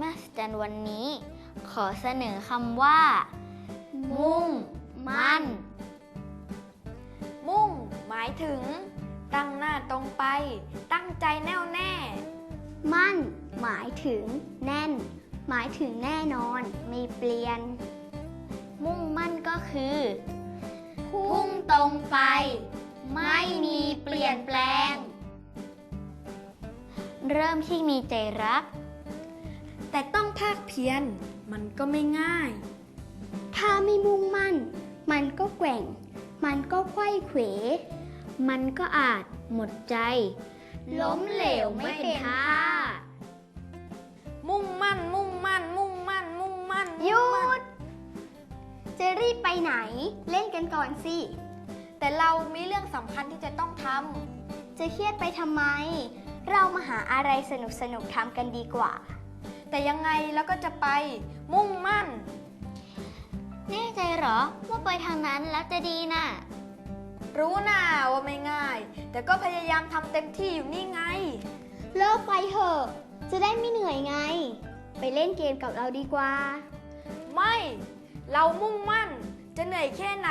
มหัศจรรย์วันนี้ ขอเสนอคำว่า มุ่ง มั่น มุ่ง หมายถึง ตั้งหน้าตรงไป ตั้งใจแน่วแน่ มั่น หมายถึง แน่น หมายถึงแน่นอนไม่เปลี่ยน มุ่งมั่นก็คือพุ่งตรงไป ไม่มีเปลี่ยนแปลง เริ่มที่มีใจรัก แต่ต้องภาคเพียรมันก็ไม่ง่าย ถ้าไม่มุ่งมั่น มันก็แกว่ง มันก็ไขว้เขว มันก็อาจหมดใจ ล้มเหลวไม่เป็นท่า มุ่งมั่น มุ่งมั่น มุ่งมั่น มุ่งมั่นหยุด จะรีบไปไหน เล่นกันก่อนสิ แต่เรามีเรื่องสำคัญที่จะต้องทจะเครียดไปทำไม เรามาหาอะไรสนุกสนุกๆทำกันดีกว่าำ แต่ยังไงเราก็จะไปมุ่งมั่น แน่ใจเหรอว่าไปทางนั้นแล้วจะดีน่ะ รู้นะว่าไม่ง่าย แต่ก็พยายามทำเต็มที่อยู่นี่ไง เลิกไปเถอะ จะได้ไม่เหนื่อยไง ไปเล่นเกมกับเราดีกว่า ไม่ เรามุ่งมั่น จะเหนื่อยแค่ไหน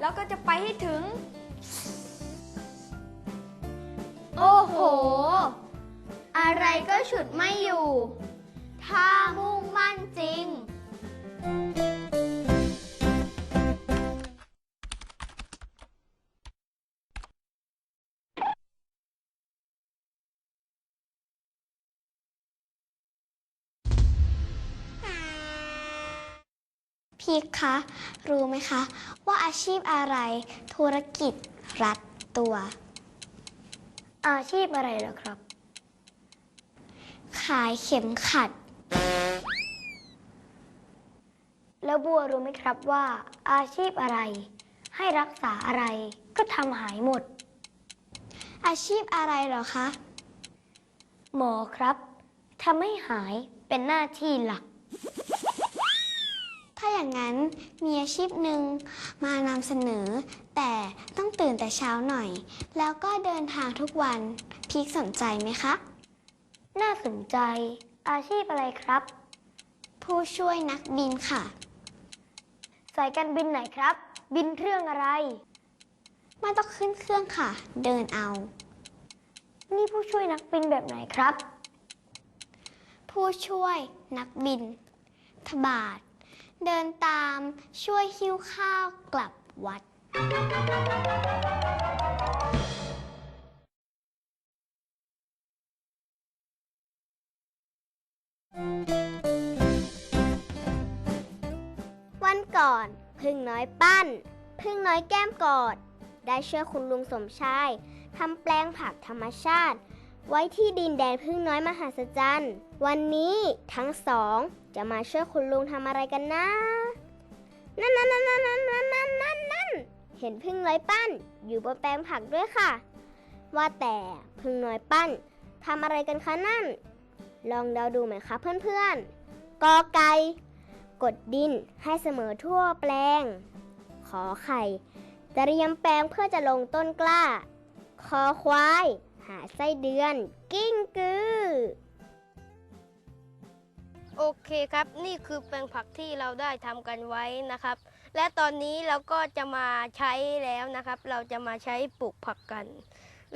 เราก็จะไปให้ถึง โอ้โห อะไรก็ฉุดไม่อยู่ ถ้ามุ่งมั่นจริง พี่คะ รู้ไหมคะ ว่าอาชีพอะไร ธุรกิจรัดตัว อาชีพอะไรเหรอครับ ขายเข็มขัด แล้วบัวรู้ไหมครับว่า อาชีพอะไร ให้รักษาอะไรก็ทำหายหมด อาชีพอะไรเหรอคะ หมอครับทำให้หายเป็นหน้าที่หลัก ถ้าอย่างนั้นมีอาชีพหนึ่งมานำเสนอ แต่ต้องตื่นแต่เช้าหน่อย แล้วก็เดินทางทุกวันพีคสนใจไหมคะ น่าสนใจ อาชีพอะไรครับ ผู้ช่วยนักบินค่ะ สายการบินไหนครับ บินเครื่องอะไร ไม่ต้องขึ้นเครื่องค่ะ เดินเอา นี่ผู้ช่วยนักบินแบบไหนครับ ผู้ช่วยนักบิน ทบาท เดินตามช่วยหิ้วข้าวกลับวัด วันก่อนพึ่งน้อยปั้น พึ่งน้อยแก้มกอด ได้ช่วยคุณลุงสมชายทำแปลงผักธรรมชาติ ไว้ที่ดินแดนพึ่งน้อยมหัศจรรย์ วันนี้ทั้งสองจะมาช่วยคุณลุงทำอะไรกันนะ นั่นนั่นนั่นนั่นนั่นนั่นนั่นนั่นเห็นพึ่งน้อยปั้น อยู่บนแปลงผักด้วยค่ะ ว่าแต่พึ่งน้อยปั้นทำอะไรกันคะนั่น ลองเดาดูไหมคะเพื่อนๆ กอไก่ กดดินให้เสมอทั่วแปลง ขอไข่เตรียมแปลงเพื่อจะลงต้นกล้า คอควาย หาไส้เดือน กิ้งกือ โอเคครับ นี่คือแปลงผักที่เราได้ทำกันไว้นะครับ และตอนนี้เราก็จะมาใช้แล้วนะครับ เราจะมาใช้ปลูกผักกัน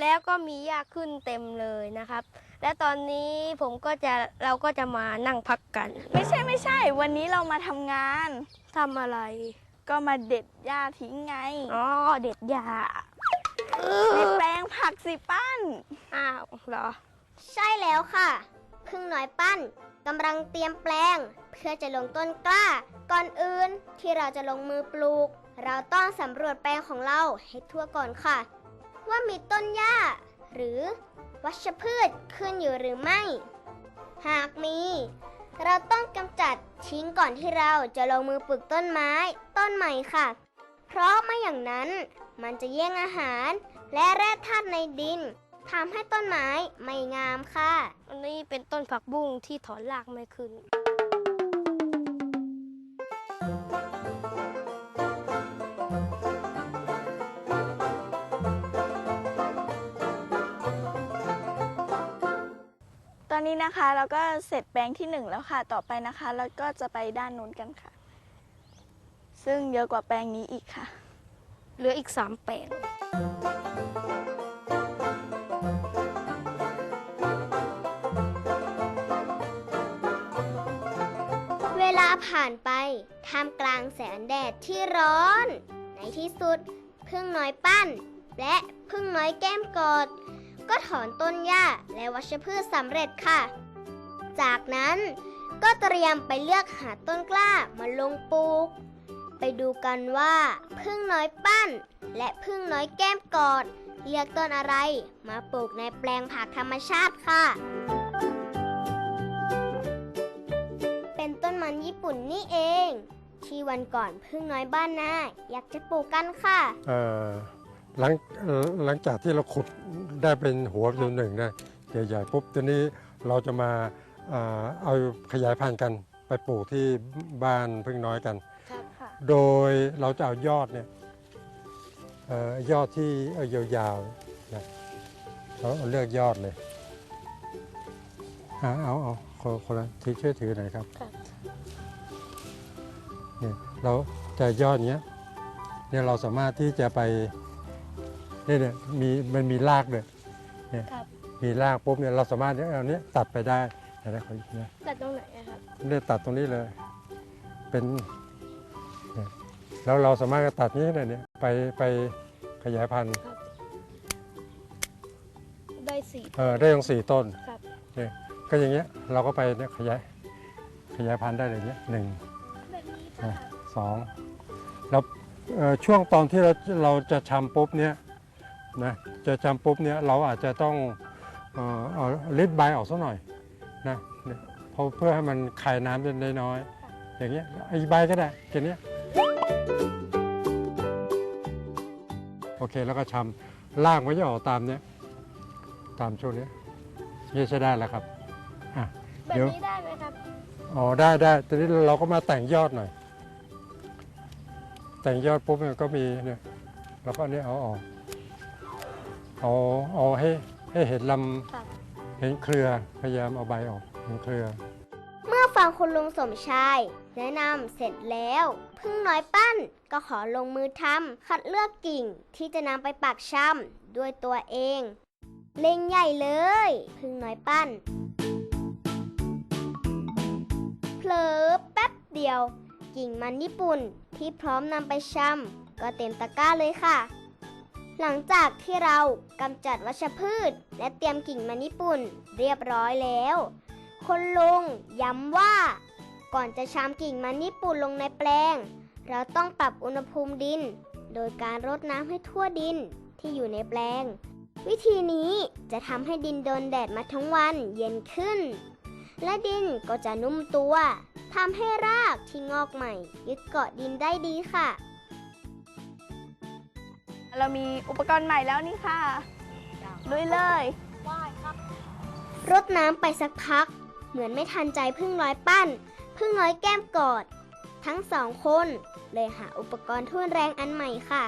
แล้วก็มีหญ้าขึ้นเต็มเลยนะครับ และตอนนี้ผมก็จะเราก็จะมานั่งพักกันไม่ใช่ไม่ใช่ วันนี้เรามาทำงาน ทำอะไร ก็มาเด็ดหญ้าทิ้งไง อ๋อเด็ดหญ้าในแปลงผักสิปั้น อ้าวเหรอ ใช่แล้วค่ะ พึ่งน้อยปั้นกำลังเตรียมแปลง เพื่อจะลงต้นกล้า ก่อนอื่นที่เราจะลงมือปลูก เราต้องสำรวจแปลงของเราให้ทั่วก่อนค่ะ ว่ามีต้นหญ้า หรือ วัชพืชขึ้นอยู่หรือไม่ หากมี เราต้องกำจัดทิ้งก่อนที่เราจะลงมือปลูกต้นไม้ ต้นใหม่ค่ะ เพราะไม่อย่างนั้นมันจะแย่งอาหาร และแร่ธาตุในดินทำให้ต้นไม้ไม่งามค่ะ อันนี้เป็นต้นผักบุ้งที่ถอนรากไม่ขึ้น นนี้นะคะเราก็เสร็จแปลงที่หนึ่งแล้วค่ะ ต่อไปนะคะเราก็จะไปด้านนู้นกันค่ะ ซึ่งเยอะกว่าแปลงนี้อีกค่ะ เหลืออีกสามแปลงเวลาผ่านไปท่ามกลางแสงแดดที่ร้อน ในที่สุดพึ่งน้อยปั้น และพึ่งน้อยแก้มกอด ก็ถอนต้นหญ้าและวัชพืชสำเร็จค่ะ จากนั้นก็เตรียมไปเลือกหาต้นกล้ามาลงปลูก ไปดูกันว่าพึ่งน้อยปั้น และพึ่งน้อยแก้มกอด เลือกต้นอะไรมาปลูกในแปลงผักธรรมชาติค่ะ เป็นต้นมันญี่ปุ่นนี่เอง ที่วันก่อนพึ่งน้อยบ้านนาอยากจะปลูกกันค่ะ เออ หลังเอ่อหลังจากที่เราขุดได้เป็นหัวตัวหนึ่งนะใหญ่ๆปุ๊บตัวนี้เราจะมาเอ่อเอาขยายพันธุ์กันไปปลูกที่บ้านพึ่งน้อยกันครับค่ะโดยเราจะเอายอดเนี่ยเอ่อยอดที่เอายาวๆนะเราเอาเลือกยอดเลยอะเอาเอาคนคนละที่ช่วยถือหน่อยครับครับเนี่ยเราจะยอดเนี้ยเนี่ยเราสามารถที่จะไปเนี่ยเนี่ยมีมันมีรากเลยเนี่ยครับ มีรากปุ๊บเนี่ยเราสามารถเนี่ยเอาเนี้ยตัดไปได้เห็นไหมเขาเนี่ยตัดตรงไหนอะครับเนี่ยตัดตรงนี้เลย เป็นเนี่ยแล้วเราสามารถจะตัดนี้เลยเนี่ยไปไปขยายพันธุ์ได้สี่เออได้ทั้งสี่ต้น ครับ เนี่ยก็อย่างเงี้ยเราก็ไปเนี่ยขยายขยายพันธุ์ได้เลยเนี่ยหนึ่ง แบบนี้อะสองแล้วเอ่อช่วงตอนที่เราเราจะชำปุ๊บเนี่ย นะจะชำปุ๊บเนี่ยเราอาจจะต้องเอ่อเอาลิดใบออกสักหน่อยนะเนี่ยเพราะเพื่อให้มันคายน้ำได้น้อยๆอย่างเงี้ยไอ้ใบก็ได้แค่เนี้ยโอเคแล้วก็ชำล่างไว้จะออกตามเนี้ยตามช่วงเนี้ยนี่ใช้ได้แล้วครับอะแบบเดี๋ยวนี้ได้ไหมครับอ๋อได้ได้ทีนี้เราก็มาแต่งยอดหน่อย แต่งยอดปุ๊บมันก็มีเนี่ยแล้วก็อันนี้เอาออก เอาเอาให้ให้เห็นลครับำเห็นเครือพยายามเอาใบออกเห็นเครือ เมื่อฟังคุณลุงสมชายแนะนำเสร็จแล้ว พึ่งน้อยปั้นก็ขอลงมือทำคัดเลือกกิ่งที่จะนำไปปักชำด้วยตัวเอง เล็งใหญ่เลย พึ่งน้อยปั้นเผลอแป๊บเดียว กิ่งมันญี่ปุ่นที่พร้อมนำไปชำก็เต็มตะกร้าเลยค่ะ หลังจากที่เรากำจัดวัชพืช และเตรียมกิ่งมันญี่ปุ่น เรียบร้อยแล้วคุณลุงย้ำว่า ก่อนจะชามกิ่งมันญี่ปุ่นลงในแปลง เราต้องปรับอุณหภูมิดิน โดยการรดน้ำให้ทั่วดินที่อยู่ในแปลง วิธีนี้จะทำให้ดินโดนแดดมาทั้งวันเย็นขึ้น และดินก็จะนุ่มตัวทำให้รากที่งอกใหม่ ยึดเกาะดินได้ดีค่ะ เรามีอุปกรณ์ใหม่แล้วนี่ค่ะ ลุยเลยรดน้ำไปสักพัก เหมือนไม่ทันใจพึ่งน้อยปั้น พึ่งน้อยแก้มกอด ทั้งสองคนเลยหาอุปกรณ์ทุ่นแรงอันใหม่ค่ะ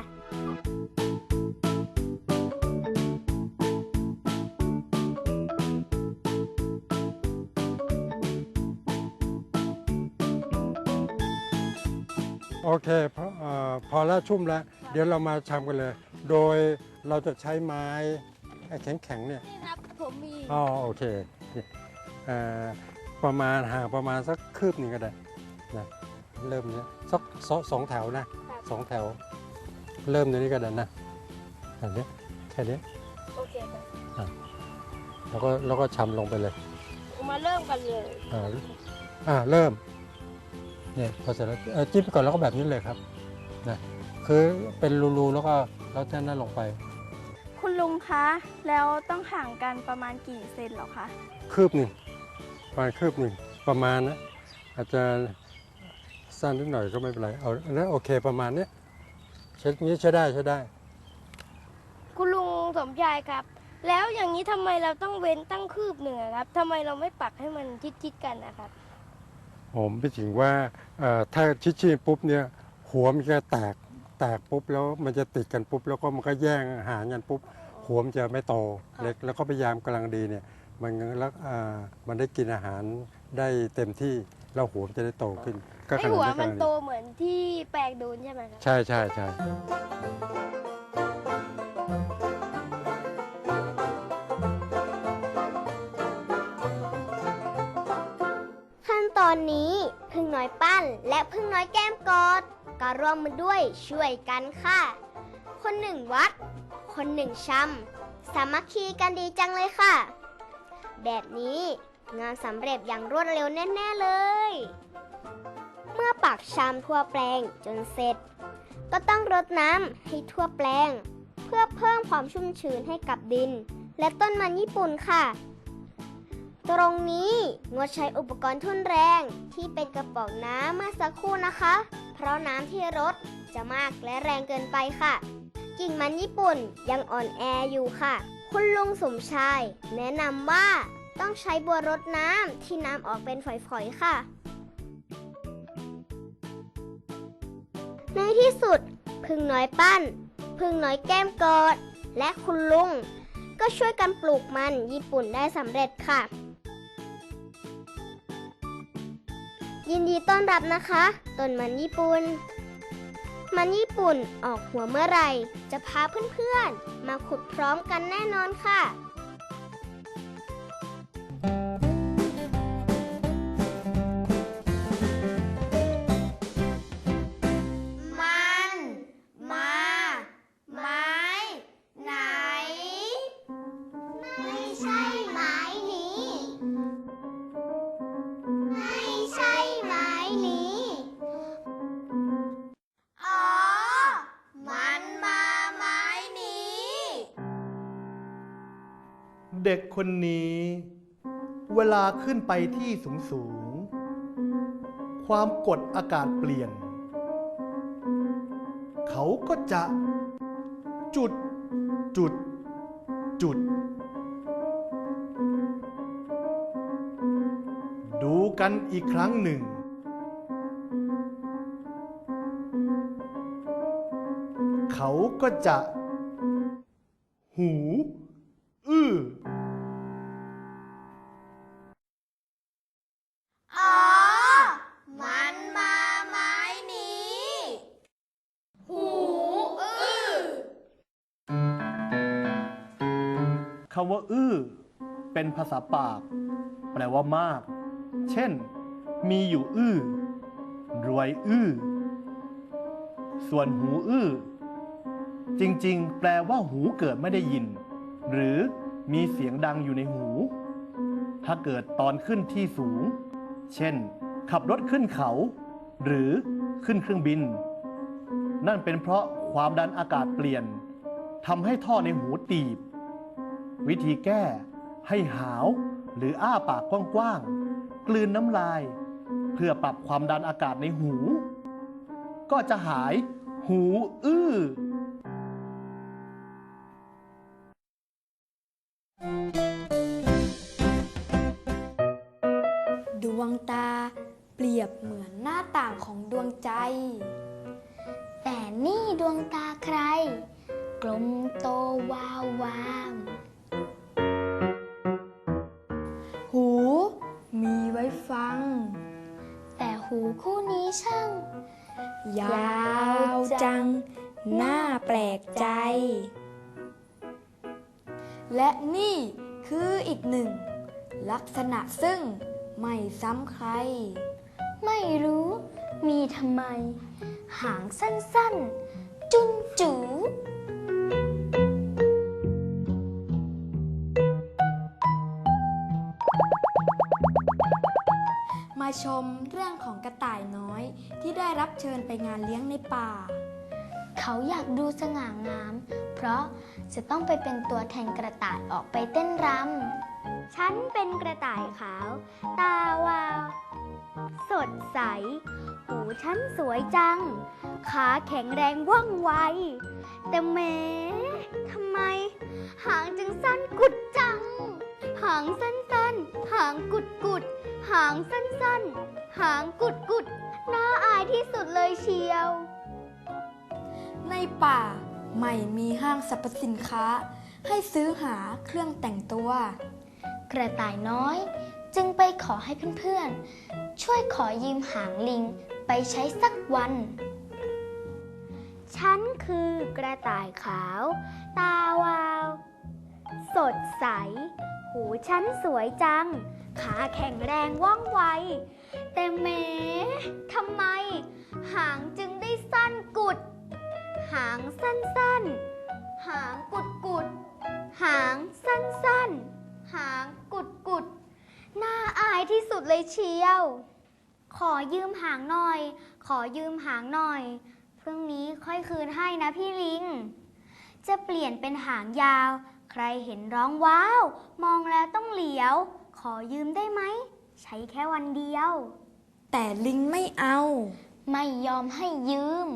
โอเคพอเอ่อพอแล้วชุ่มแล้ว เดี๋ยวเรามาชำกันเลย โดยเราจะใช้ไม้ไอ้แข็งๆเนี่ยนี่ครับผมมีอ๋อโอเคนี่เอ่อประมาณห่างประมาณสักคืบหนึ่งก็ได้นะเริ่มเนี้ยสักสองสองแถวนะสองแถว เริ่มตรงนี้ก็ได้นะแบบนี้แค่นี้โอเคครับแล้วก็แล้วก็ชำลงไปเลย มาเริ่มกันเลย อ่าอ่าเริ่ม เนี่ยพอเสร็จแล้วเอ่อจิ้มก่อนแล้วก็แบบนี้เลยครับนะคือเป็นรูๆแล้วก็แล้วแท่นั้นลงไป คุณลุงคะ แล้วต้องห่างกันประมาณกี่เซนเหรอคะคืบหนึ่งประมาณคืบหนึ่งประมาณนะอาจจะสั้นนิดหน่อยก็ไม่เป็นไรเอาแล้วโอเคประมาณเนี้ยเช็ดนี้ใช้ได้ใช้ได้ คุณลุงสมชายครับ แล้วอย่างนี้ทำไมเราต้องเว้นตั้งคืบหนึ่งอะครับทำไมเราไม่ปักให้มันชิดๆกันนะครับ ผมไปถึงว่าเอ่อถ้าชิดๆปุ๊บเนี่ยหัวมันจะแตกแตกปุ๊บแล้วมันจะติดกันปุ๊บแล้วก็มันก็แย่งอาหารกันปุ๊บหัวมันจะไม่โตเล็กแล้วก็พยายามกำลังดีเนี่ยมันแล้วอ่ามันได้กินอาหารได้เต็มที่แล้วหัวมันจะได้โตขึ้น ก็ไอขนาดหัวเดียวกัมันนโตเหมือนที่แปลงดูนใช่ไหมครับใช่ใช่ใช่ขั้นตอนนี้พึ่ง น้อยปั้น และพึ่งน้อยแก้มกอดก็ร่วมมือด้วยช่วยกันค่ะ คนหนึ่งวัด คนหนึ่งชำสามัคคีกันดีจังเลยค่ะ แบบนี้งานสำเร็จอย่างรวดเร็วแน่ ๆ เลย เมื่อปักชามทั่วแปลงจนเสร็จ ก็ต้องรดน้ำให้ทั่วแปลง เพื่อเพิ่มความชุ่มชื้นให้กับดิน และต้นมันญี่ปุ่นค่ะ ตรงนี้งดใช้อุปกรณ์ทุ่นแรงที่เป็นกระป๋องน้ำเมื่อสักครู่นะคะ เพราะน้ำที่รดจะมากและแรงเกินไปค่ะ กิ่งมันญี่ปุ่นยังอ่อนแออยู่ค่ะ คุณลุงสมชาย แนะนำว่าต้องใช้บัวรดน้ำที่น้ำออกเป็นฝอยๆค่ะ ในที่สุดพึ่งน้อยปั้น พึ่งน้อยแก้มกอด และคุณลุงก็ช่วยกันปลูกมันญี่ปุ่นได้สำเร็จค่ะ ยินดีต้อนรับนะคะต้นมันญี่ปุ่น มันญี่ปุ่นออกหัวเมื่อไหร่ จะพาเพื่อนๆ มาขุดพร้อมกันแน่นอนค่ะ คนนี้ เวลาขึ้นไปที่สูงสูงๆความกดอากาศเปลี่ยน เขาก็จะจุดจุด จุด ดูกันอีกครั้งหนึ่ง เขาก็จะ หู ษาปาก แปลว่ามาก เช่น มีอยู่อื้อ รวยอื้อ ส่วนหูอื้อ จริงๆ แปลว่าหูเกิดไม่ได้ยิน หรือมีเสียงดังอยู่ในหู ถ้าเกิดตอนขึ้นที่สูง เช่น ขับรถขึ้นเขา หรือขึ้นเครื่องบิน นั่นเป็นเพราะความดันอากาศเปลี่ยนทำให้ท่อในหูตีบ วิธีแก้ ให้หาว หรืออ้าปากกว้างๆ กลืนน้ำลาย เพื่อปรับความดันอากาศในหู ก็จะหายหูอื้อดวงตาเปรียบเหมือนหน้าต่างของดวงใจ แต่นี่ดวงตาใคร กลมโตวาววาม คู่นี้ช่าง ยาวจัง น่าแปลกใจ และนี่คืออีกหนึ่ง ลักษณะซึ่งไม่ซ้ำใคร ไม่รู้มีทำไม หางสั้นๆ จุนจู มาชมเรื่องของกระต่ายน้อยที่ได้รับเชิญไปงานเลี้ยงในป่า เขาอยากดูสง่างาม เพราะจะต้องไปเป็นตัวแทนกระต่ายออกไปเต้นรำ ฉันเป็นกระต่ายขาว ตาวาว สดใส หูฉันสวยจัง ขาแข็งแรงว่องไว แต่แหม้ทำไม หางจึงสั้นกุดจัง หางสั้นๆ หางกุดกุด หางสั้นๆ หางกุดกุดน่าอายที่สุดเลยเชียว ในป่าไม่มีห้างสรรพสินค้า ให้ซื้อหาเครื่องแต่งตัว กระต่ายน้อย จึงไปขอให้เพื่อนๆ ช่วยขอยืมหางลิงไปใช้สักวัน ฉันคือกระต่ายขาว ตาวาว สดใส หูฉันสวยจัง ขาแข็งแรงว่องไว แต่แม้ทำไม หางจึงได้สั้นกุด หางสั้นๆ หางกุดกุด หางสั้นๆ หางกุดกุด น่าอายที่สุดเลยเชียว ขอยืมหางหน่อย ขอยืมหางหน่อยพรุ่งนี้ค่อยคืนให้นะพี่ลิง จะเปลี่ยนเป็นหางยาว ใครเห็นร้องว้าว มองแล้วต้องเหลียว ขอยืมได้ไหม ใช้แค่วันเดียว แต่ลิงไม่เอา ไม่ยอมให้ยืม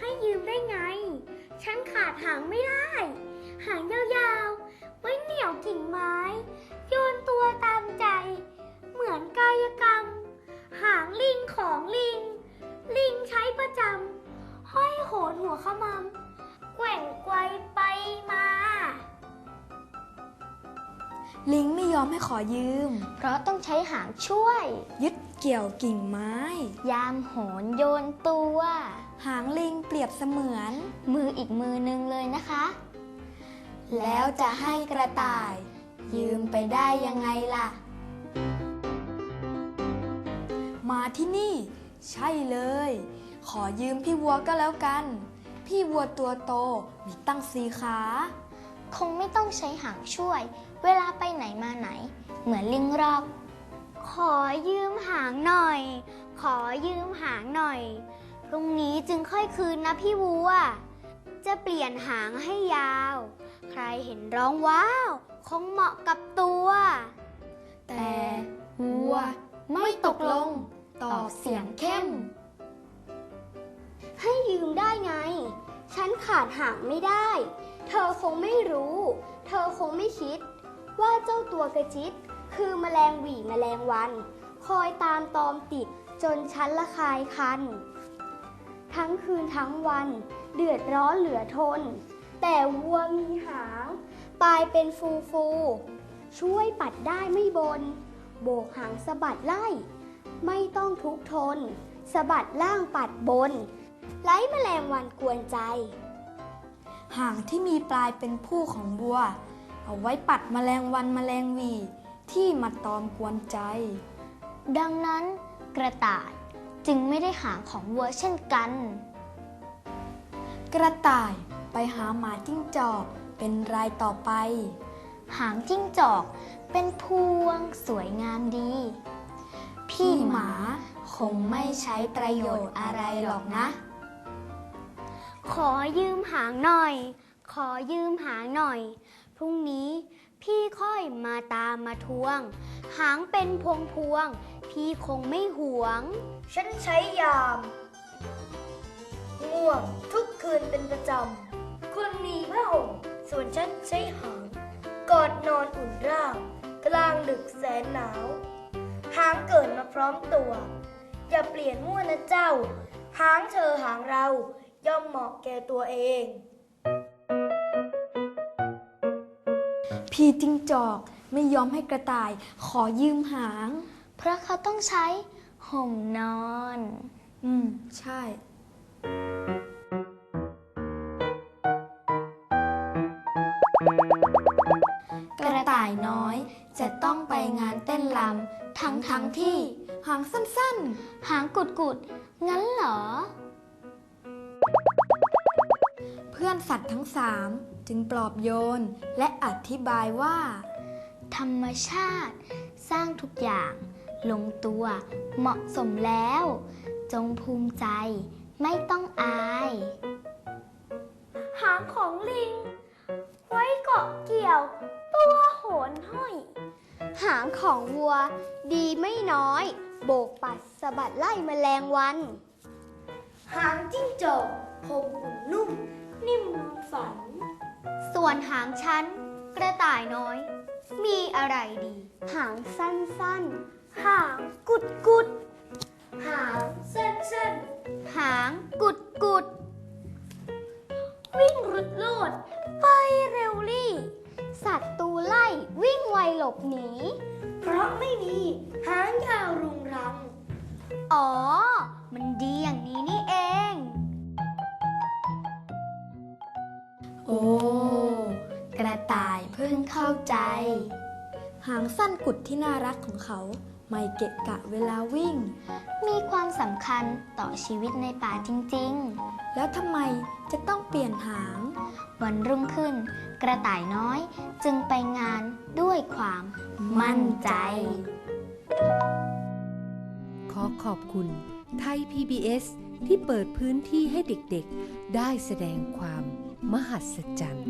ให้ยืมได้ไง ฉันขาดหางไม่ได้ หางยาวๆ ไว้เหนี่ยวกิ่งไม้ โยนตัวตามใจ เหมือนกายกรรม หางลิงของลิง ลิงใช้ประจำห้อยโหนหัวขมำแกว่งไกว ลิงไม่ยอมให้ขอยืม เพราะต้องใช้หางช่วย ยึดเกี่ยวกิ่งไม้ ยามโหนโยนตัว หางลิงเปรียบเสมือน มืออีกมือนึงเลยนะคะ แล้วจะให้กระต่าย ยืมไปได้ยังไงล่ะ มาที่นี่ ใช่เลย ขอยืมพี่วัวก็แล้วกัน พี่วัวตัวโตมีตั้งสีขา คงไม่ต้องใช้หางช่วย เวลาไปไหนมาไหน เหมือนลิงรอก ขอยืมหางหน่อย ขอยืมหางหน่อยพรุ่งนี้จึงค่อยคืนนะพี่วัว จะเปลี่ยนหางให้ยาว ใครเห็นร้องว้าว คงเหมาะกับตัว แต่วัวไม่ตกลง ตอบเสียงเข้ม ให้ยืมได้ไง ฉันขาดหางไม่ได้ เธอคงไม่รู้ เธอคงไม่คิด ว่าเจ้าตัวกระจิตคือแมลงหวีแมลงวัน คอยตามตอมติดจนฉันละคายคัน ทั้งคืนทั้งวัน เดือดร้อนเหลือทน แต่วัวมีหาง ปลายเป็นฟูฟูช่วยปัดได้ไม่บน โบกหางสะบัดไล่ ไม่ต้องทุกทนสะบัดล่างปัดบน ไล่แมลงวันกวนใจ หางที่มีปลายเป็นผู้ของบัว เอาไว้ปัดแมลงวันแมลงหวีที่มาตอมกวนใจ ดังนั้นกระต่ายจึงไม่ได้หางของวัวเช่นกัน กระต่ายไปหาหมาจิ้งจอกเป็นรายต่อไป หางจิ้งจอกเป็นพวงสวยงามดี พี่พี่หหมามาคงไม่ใช้ประโยชน์อะไรหรอกนะ ขอยืมหางหน่อย ขอยืมหางหน่อยพ รุ่งนี้ พี่ค่อยมาตามมาทวง หางเป็นพวงพวง พี่คงไม่หวง ฉันใช้ยามง่วงทุกคืนเป็นประจำคุณมีผ้าห่มส่วนฉันใช้หางกอดนอนอุ่นร่าง กลางดึกแสนหนาว หางเกิดมาพร้อมตัว อย่าเปลี่ยนมั่วนะเจ้า หางเธอหางเราย่อมเหมาะแก่ตัวเอง พี่จิ้งจอกไม่ยอมให้กระต่ายขอยืมหาง เพราะเขาต้องใช้ห่มนอน อืม ใช่ กระต่ายน้อยจะต้องไปงานเต้นรำทั้งทั้งๆที่ หางสั้นหางกุดกุดๆงั้นเหรอ ๆ เพื่อนสัตว์ทั้งสาม จึงปลอบโยนและอธิบายว่า ธรรมชาติ สร้างทุกอย่าง ลงตัวเหมาะสมแล้ว จงภูมิใจไม่ต้องอาย หางของลิง ไว้เกาะเกี่ยว ตัวโหนห้อย หางของวัว ดีไม่น้อย โบกปัดสะบัดไล่แมลงวัน หางจิ้งจกผมอุ่นนุ่ม นิ่มนอนฝัน ส่วนหางฉันกระต่ายน้อย มีอะไรดี หางสั้นๆ หางกุดกุดๆหางสั้นๆ หางกุดกุดๆวิ่งรุดโลด ไปเร็วรี่ สัตว์ตูไล่วิ่งไวหลลบหนี เพราะไม่มีหางยาวรุงรัง อ๋อ พิ่งเข้าใจ หางสั้นกุดที่น่ารักของเขา ไม่เกะกะเวลาวิ่ง มีความสำคัญต่อชีวิตในป่าจริงๆ แล้วทำไมจะต้องเปลี่ยนหาง วันรุ่งขึ้น กระต่ายน้อยจึงไปงานด้วยความมั่นใจ ขอขอบคุณไทย PBS ที่เปิดพื้นที่ให้เด็กๆ ได้แสดงความมหัศจรรย์